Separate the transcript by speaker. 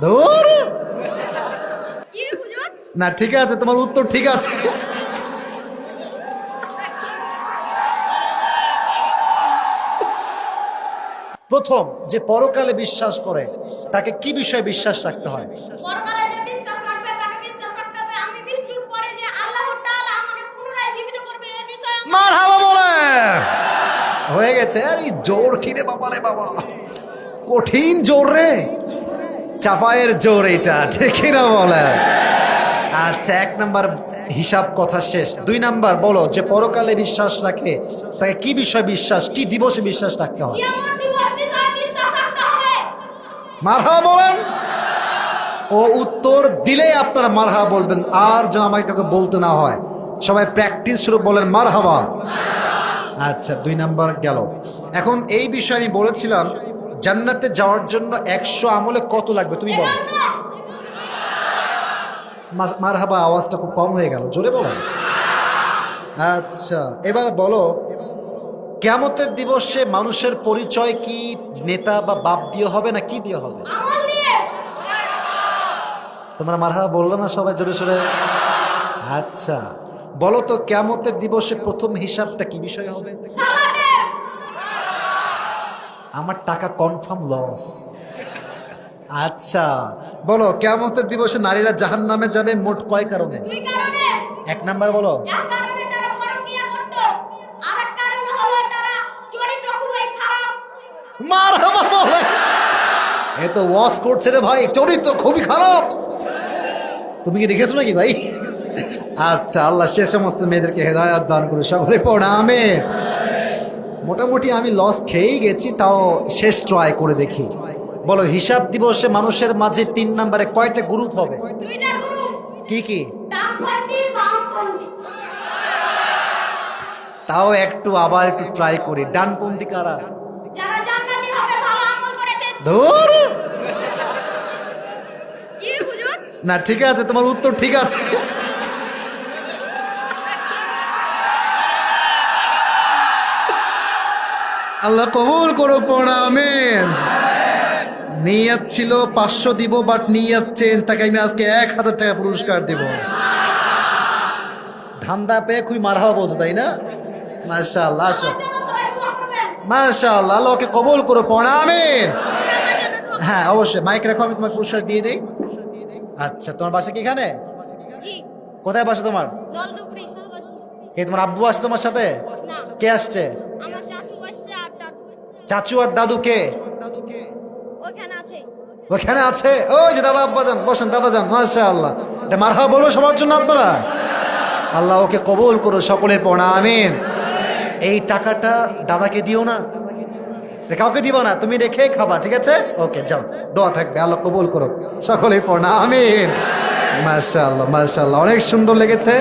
Speaker 1: ধুর। না ঠিক আছে তোমার উত্তর ঠিক আছে। প্রথম যে পরকালে বিশ্বাস করে তাকে কি বিষয়ে বিশ্বাস রাখতে হয়? মার হাওয়া বলে। হয়ে গেছে। আর জোর খিদে বাবা রে বাবা। কঠিন জোর রে। চাপায়ের জোর এটা ঠিক না বলে? আচ্ছা এক নাম্বার হিসাব কথা শেষ। দুই নাম্বার বলো যে পরকালে বিশ্বাস রাখে তাকে কি বিষয় বিশ্বাস কি দিবসে বিশ্বাস রাখতে হয়?
Speaker 2: হবে?
Speaker 1: মারহা বলেন। ও উত্তর দিলেই আপনারা মারহা বলবেন আর যেন আমাকে কাউকে বলতে না হয়। সবাই প্র্যাকটিস শুরু বলেন মারহাবা। আচ্ছা দুই নাম্বার গেল। এখন এই বিষয়ে আমি বলেছিলাম জান্নাতে যাওয়ার জন্য একশো আমলে কত লাগবে তুমি বলো। মাস- মারহাবা আওয়াজটা খুব কম হয়ে গেল জোরে বলো। আচ্ছা এবার বলো কেমতের দিবসে মানুষের পরিচয় কি নেতা বা বাপ দিয়ে হবে না কি দিয়ে হবে? তোমরা মারহাবা বলল না সবাই জোরে সোরে? আচ্ছা বলো তো কেমতের দিবসে প্রথম হিসাবটা কি বিষয় হবে? আমার টাকা কনফার্ম লস আচ্ছা বলো কেমতের দিবসে নারীরা জাহান নামে যাবে মোট কয় কারণে? এক নাম্বার বলো। মার বলে। এ তো ওয়াশ করছে রে ভাই চরিত্র খুবই খারাপ। তুমি কি দেখেছ নাকি ভাই? আচ্ছা আল্লাহ সে সমস্ত মেয়েদেরকে হেদায়াত দান করে সকলে প্রণামে মোটামুটি আমি লস খেয়েই গেছি তাও শেষ ট্রাই করে দেখি। বলো হিসাব দিবসে মানুষের মাঝে তিন নম্বরে কয়টা গ্রুপ হবে? কি কি? তাও একটু আবার একটু ট্রাই করি। ডানপন্থী কারা? ধুর! না ঠিক আছে তোমার উত্তর ঠিক আছে। আল্লাহ কবুল করো প্রণামেন নিয়াত ছিল পাঁচশো দিব বাট নিয়াত চেন তাকে আমি আজকে এক হাজার টাকা পুরস্কার দেব। ধান্দা পেয়ে খুবই হওয়া বলছো তাই না? মাশা আল্লাহ আসো।
Speaker 2: আমার জন্য সবাই দোয়া করবেন
Speaker 1: মাশা আল্লাহ আল্লাহকে কবুল করো
Speaker 2: জন্য দোয়া
Speaker 1: হ্যাঁ অবশ্যই। মাইক রাখো আমি তোমাকে পুরস্কার দিয়ে দিই। আচ্ছা তোমার বাসা কি এখানে? কোথায় বাসা তোমার? কে তোমার আব্বু আসছে তোমার সাথে? কে আসছে?
Speaker 2: চাচু আর দাদু
Speaker 1: কে?
Speaker 2: ওখানে আছে।
Speaker 1: ওই যে দাদা আব্বা যান বসেন দাদা যান মাশা আল্লাহ মারহা বলব সবার জন্য আপনারা? আল্লাহ ওকে কবুল করো সকলের পড়া আমিন। এই টাকাটা দাদাকে দিও না। কাউকে দিব না তুমি রেখে খাবা ঠিক আছে? ওকে যাও দোয়া থাকবে আল্লাহ কবুল করো সকলেই পড়া আমিন। মাশা আল্লাহ মাশা আল্লাহ অনেক সুন্দর লেগেছে।